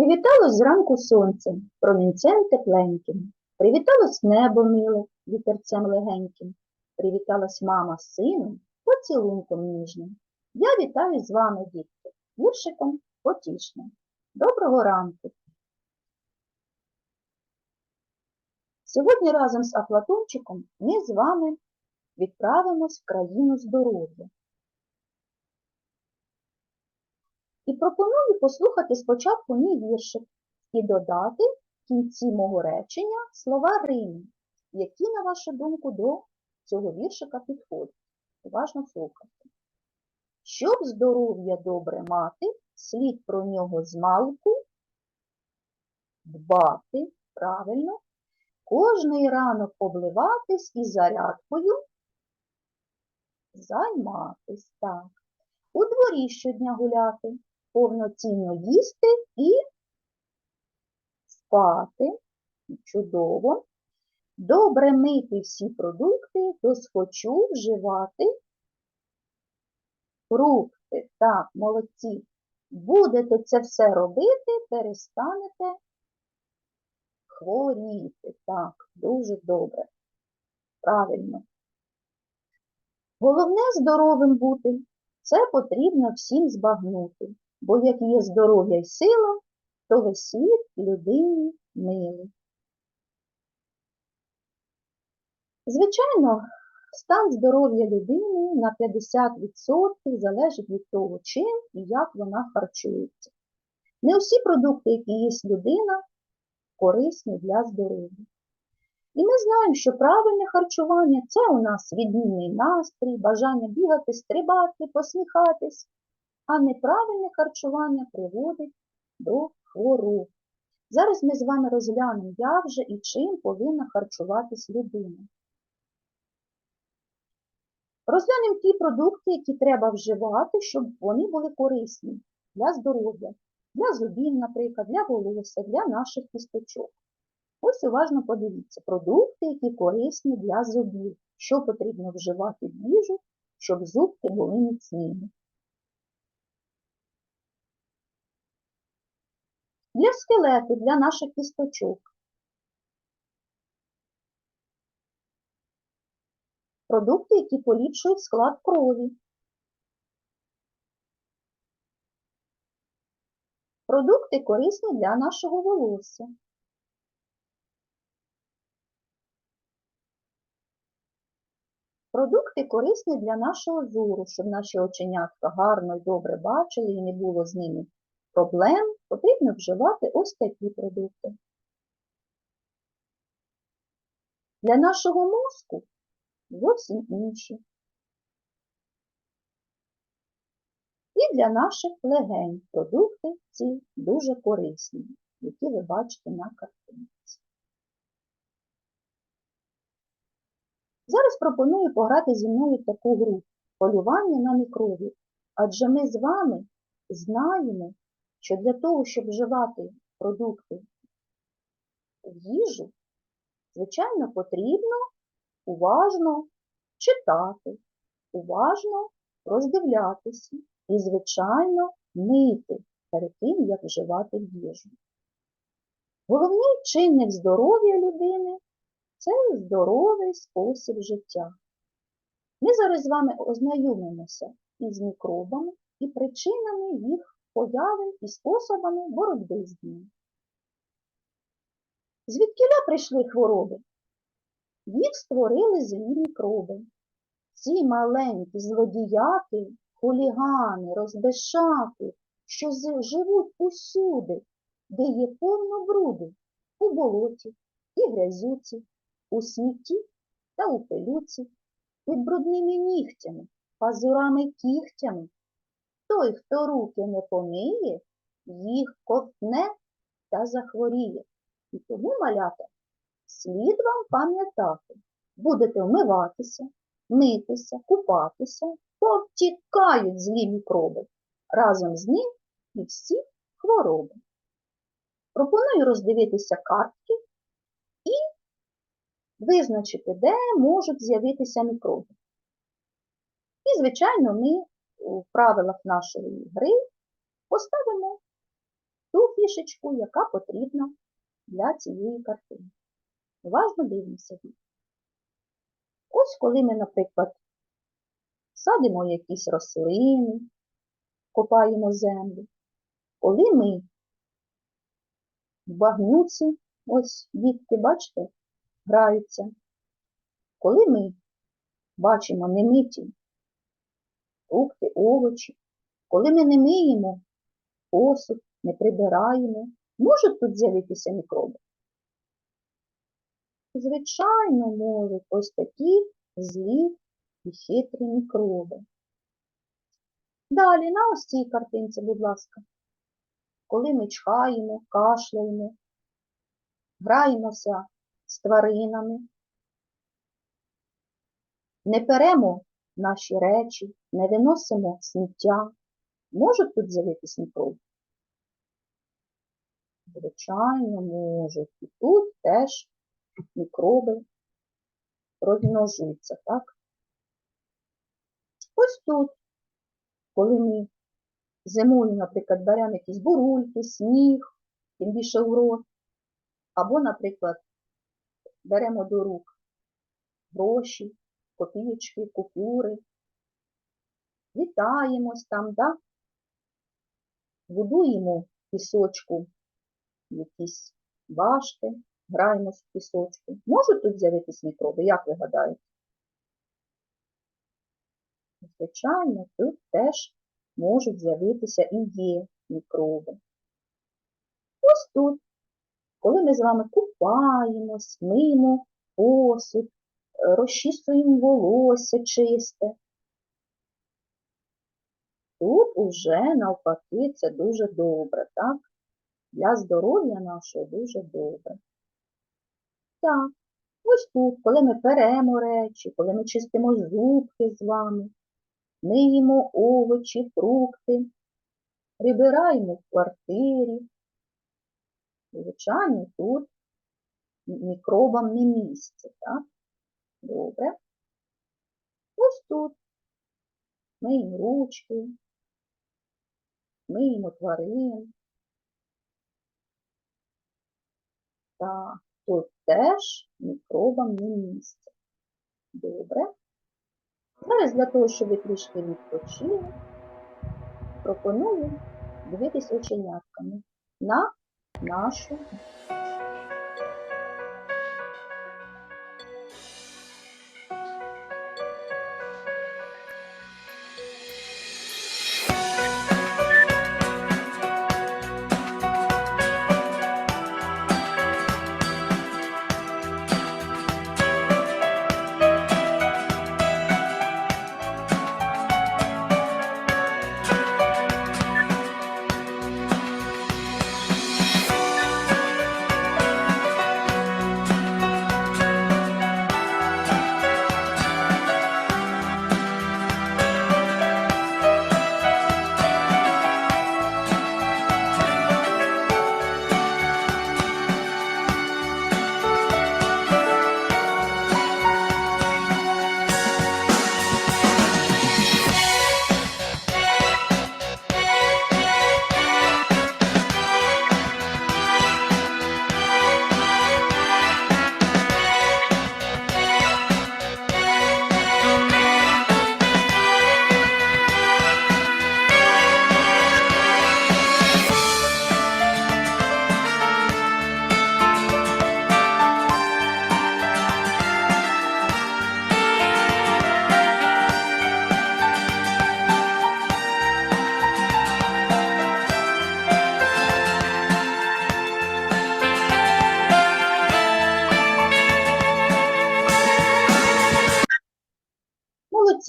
Привіталось зранку сонце, промінцем тепленьким, привіталось небо миле, вітерцем легеньким, привіталась мама з сином, поцілунком ніжним. Я вітаю з вами, дітки, віршиком потішним. Доброго ранку! Сьогодні разом з Афлатончиком ми з вами відправимось в країну здоров'я. І пропоную послухати спочатку мій віршик і додати в кінці мого речення слова Риму, які, на вашу думку, до цього віршика підходять. Уважно слухайте. Щоб здоров'я добре мати, слід про нього змалку дбати, правильно, кожний ранок обливатись і зарядкою займатись. Так. У дворі щодня гуляти, повноцінно їсти і спати. Чудово. Добре мити всі продукти, досхочу вживати фрукти. Так, молодці. Будете це все робити, перестанете хворіти. Так, дуже добре. Правильно. Головне здоровим бути. Це потрібно всім збагнути, бо як є здоров'я й сила, то весь світ людині милий. Звичайно, стан здоров'я людини на 50% залежить від того, чим і як вона харчується. Не всі продукти, які їсть людина, корисні для здоров'я. І ми знаємо, що правильне харчування це у нас відмінний настрій, бажання бігати, стрибати, посміхатись, а неправильне харчування приводить до хвороб. Зараз ми з вами розглянемо, як же і чим повинна харчуватись людина. Розглянемо ті продукти, які треба вживати, щоб вони були корисні для здоров'я, для зубів, наприклад, для волосся, для наших кісточок. Ось уважно подивіться продукти, які корисні для зубів, що потрібно вживати в їжу, щоб зубки були міцними. Для скелету, для наших кісточок. Продукти, які поліпшують склад крові. Продукти корисні для нашого волосся. Продукти корисні для нашого зору, щоб наші оченятка гарно і добре бачили і не було з ними проблем, потрібно вживати ось такі продукти. Для нашого мозку зовсім інші. І для наших легень продукти ці дуже корисні, які ви бачите на картинці. Зараз пропоную пограти зі мною таку гру полювання на мікробів. Адже ми з вами знаємо, що для того, щоб вживати продукти в їжу, звичайно, потрібно уважно читати, уважно роздивлятися і, звичайно, мити перед тим, як вживати їжу. Головний чинник здоров'я людини це здоровий спосіб життя. Ми зараз з вами ознайомимося із мікробами і причинами їх появи і способами боротьби з ними. Звідкіля прийшли хвороби? Їх створили злі мікроби. Ці маленькі злодіяки, хулігани, розбешаки, що живуть усюди, де є повно бруду, у болоті і грязюці, у смітті та у пилюці, під брудними нігтями, пазурами кігтями. Той, хто руки не помиє, їх ковтне та захворіє. І тому, малята, слід вам пам'ятати, будете вмиватися, митися, купатися, повтікають злі мікроби, разом з ним і всі хвороби. Пропоную роздивитися картки і визначити, де можуть з'явитися мікроби. І, звичайно, ми у правилах нашої гри поставимо ту фішечку, яка потрібна для цієї картини. Уважно дивимося. Ось коли ми, наприклад, садимо якісь рослини, копаємо землю, коли ми в багнюці, ось дітки, бачите, граються, коли ми бачимо немиті фрукти, овочі, коли ми не миємо посуд, не прибираємо, можуть тут з'явитися мікроби? Звичайно, можуть ось такі злі і хитрі мікроби. Далі на ось цій картинці, будь ласка. Коли ми чхаємо, кашляємо, граємося з тваринами, не перемо наші речі, не виносимо сміття, можуть тут з'явитися мікроби? Звичайно, можуть. І тут теж мікроби розмножуються, так? Ось тут, коли ми зимою, наприклад, беремо якісь бурульки, сніг, тим більше у рот, або, наприклад, беремо до рук гроші, копійочки, купюри, вітаємось там, да? будуємо пісочку якісь башти, граємось в пісочку. Можуть тут з'явитись мікроби, як ви гадаєте? Звичайно, тут теж можуть з'явитися і є мікроби. Ось тут, коли ми з вами купаємось, миємо посуд, розчісуємо волосся чисте, тут уже навпаки це дуже добре, так? Для здоров'я нашого дуже добре. Так, ось тут, коли ми перемо речі, коли ми чистимо зубки з вами, миємо овочі, фрукти, прибираємо в квартирі. Звичайно, тут мікробам не місце, так? Тут миємо ручки, миємо тварин. Так, тут теж мікробам не місце. Добре. Зараз для того, щоб ви трішки відпочили, пропоную дивитись оченятками на нашу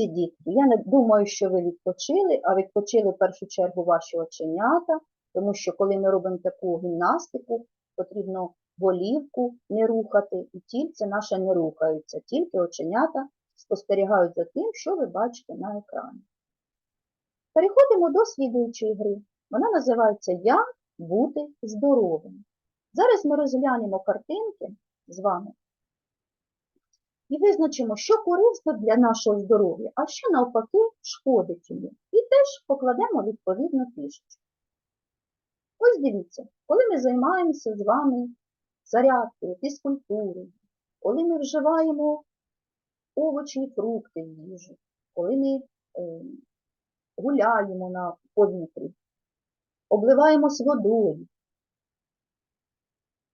Молодці я не думаю, що ви відпочили, а відпочили в першу чергу ваші оченята, тому що коли ми робимо таку гімнастику, потрібно голівку не рухати, і тільце наше не рухаються, тільки оченята спостерігають за тим, що ви бачите на екрані. Переходимо до слідуючої гри. Вона називається Як бути здоровим. Зараз ми розглянемо картинки з вами і визначимо, що корисно для нашого здоров'я, а що навпаки шкодить йому. І теж покладемо відповідну фішечку. Ось Ось дивіться, коли ми займаємося з вами зарядкою, фізкультурою, коли ми вживаємо овочі і фрукти в їжу, коли ми е, гуляємо на повітрі, обливаємось водою,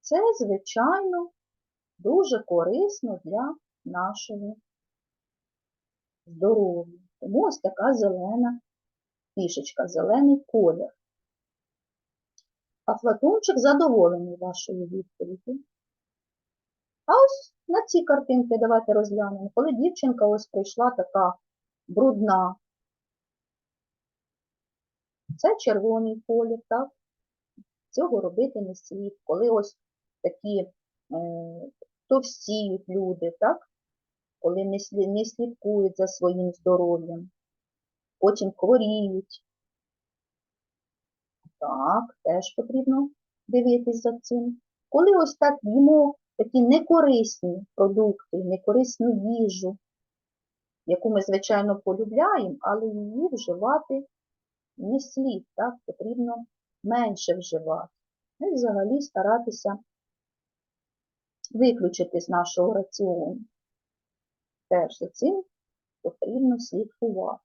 це, звичайно, дуже корисно для нашого здоров'я. Тому ось така зелена фішечка, зелений колір. А Флатунчик задоволений вашою відповіддю. А ось на ці картинки давайте розглянемо. Коли дівчинка ось прийшла така брудна. Це червоний колір, так? Цього робити не слід. Коли ось такі е, товстіють люди, так? Коли не, слідкують за своїм здоров'ям, потім хворіють. Так, теж потрібно дивитись за цим. Коли ось так їмо такі некорисні продукти, некорисну їжу, яку ми, звичайно, полюбляємо, але її вживати не слід, так, потрібно менше вживати. Ну і взагалі старатися виключити з нашого раціону. Теж за цим потрібно слідкувати.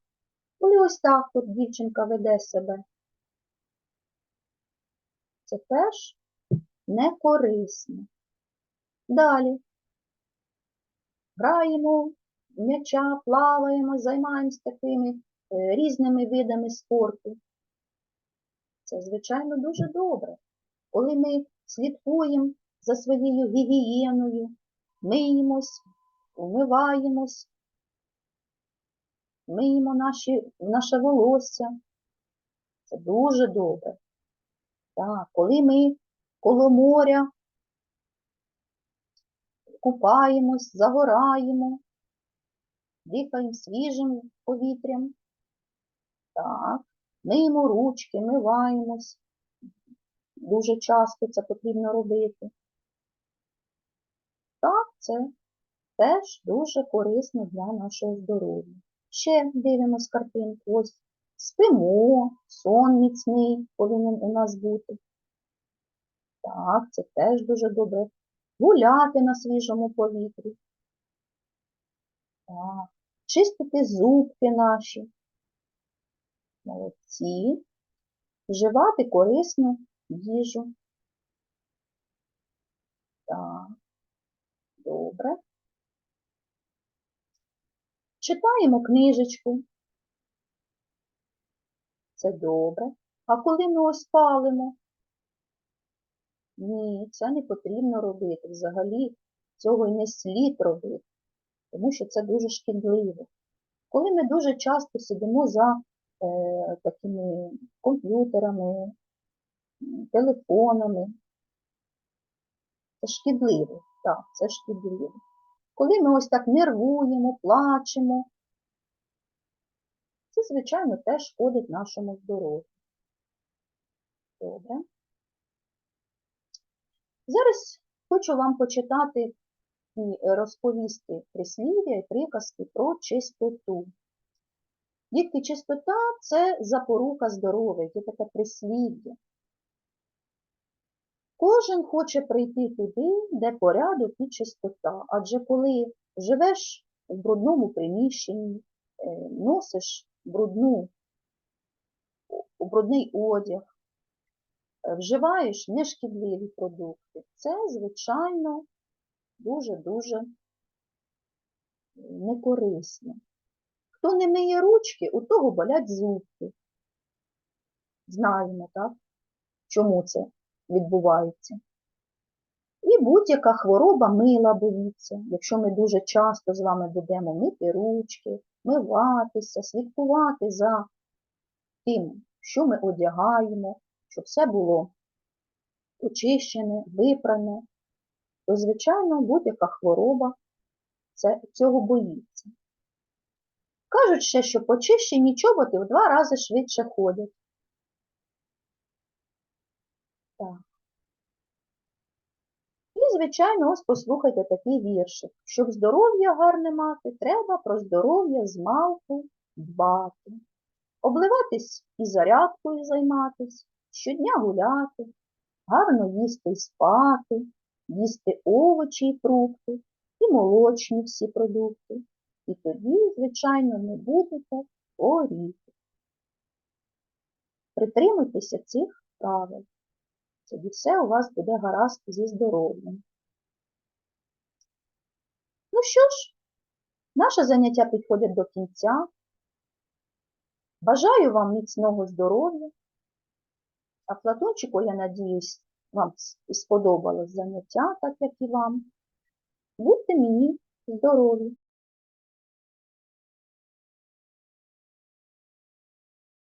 Коли ось так от дівчинка веде себе, це теж не корисно. Далі. Граємо м'яча, плаваємо, займаємось такими е, різними видами спорту. Це, звичайно, дуже добре. Коли ми слідкуємо за своєю гігієною, миємось, вмиваємось, миємо наші, наше волосся. Це дуже добре. Так, коли ми коло моря купаємось, загораємо, дихаємо свіжим повітрям. Так, миємо ручки, миваємось. Дуже часто це потрібно робити. Так, це теж дуже корисно для нашого здоров'я. Ще дивимось картинку. Ось спимо, сон міцний повинен у нас бути. Так, це теж дуже добре. Гуляти на свіжому повітрі. Так. Чистити зубки наші. Молодці. Вживати корисну їжу. Так, добре. Читаємо книжечку. Це добре. А коли ми ось палимо? Ні, це не потрібно робити. Взагалі цього й не слід робити, тому що це дуже шкідливо. Коли ми дуже часто сидимо за е, такими комп'ютерами, телефонами, це шкідливо. Так, це шкідливо. Коли ми ось так нервуємо, плачемо, це, звичайно, теж шкодить нашому здоров'ю. Добре. Зараз хочу вам почитати і розповісти прислів'я і приказки про чистоту. Дітки, чистота це запорука здоров'я, є таке прислів'я. Кожен хоче прийти туди, де порядок і чистота. Адже коли живеш в брудному приміщенні, е, носиш брудну, брудний одяг, е, вживаєш нешкідливі продукти, це, звичайно, дуже-дуже некорисно. Хто не миє ручки, у того болять зубки. Знаємо, так? Чому це відбувається? І будь-яка хвороба мила боїться. Якщо ми дуже часто з вами будемо мити ручки, миватися, слідкувати за тим, що ми одягаємо, щоб все було очищене, випране, то, звичайно, будь-яка хвороба це, цього боїться. Кажуть ще, що почищені чоботи в два рази швидше ходять. Так. І, звичайно, ось послухайте такий віршик. Щоб здоров'я гарне мати, треба про здоров'я з малку дбати. Обливатись і зарядкою займатись, щодня гуляти, гарно їсти і спати, їсти овочі і фрукти, і молочні всі продукти. І тоді, звичайно, не будете хворіти. Притримуйтеся цих правил. Тоді все у вас буде гаразд зі здоров'ям. Ну що ж, наше заняття підходить до кінця. Бажаю вам міцного здоров'я. А Платончику, я надіюсь, вам сподобалось заняття, так як і вам. Будьте мені здорові!